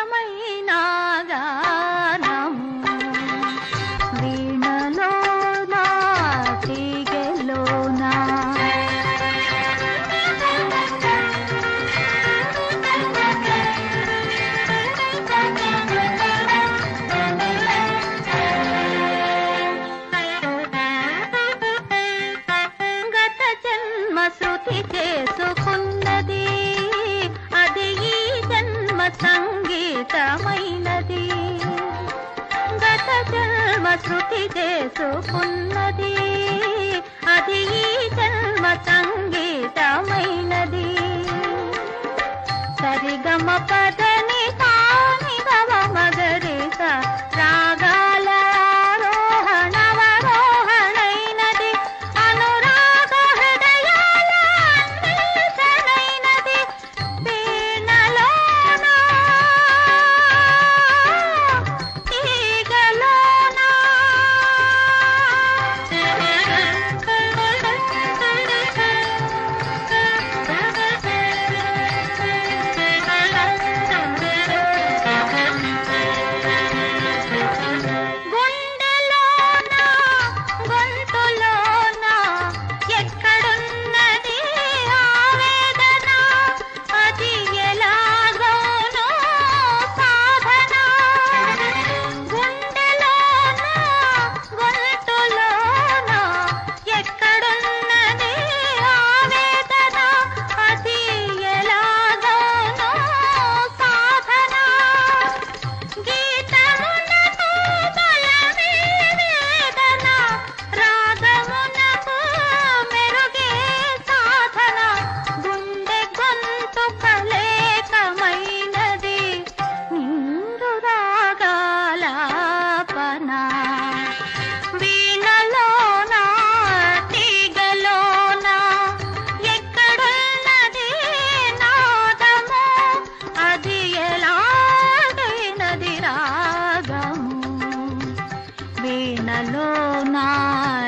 ఘనమైనాగా అమృతమైనది గత జన్మ శృతి చేసుకున్నది. no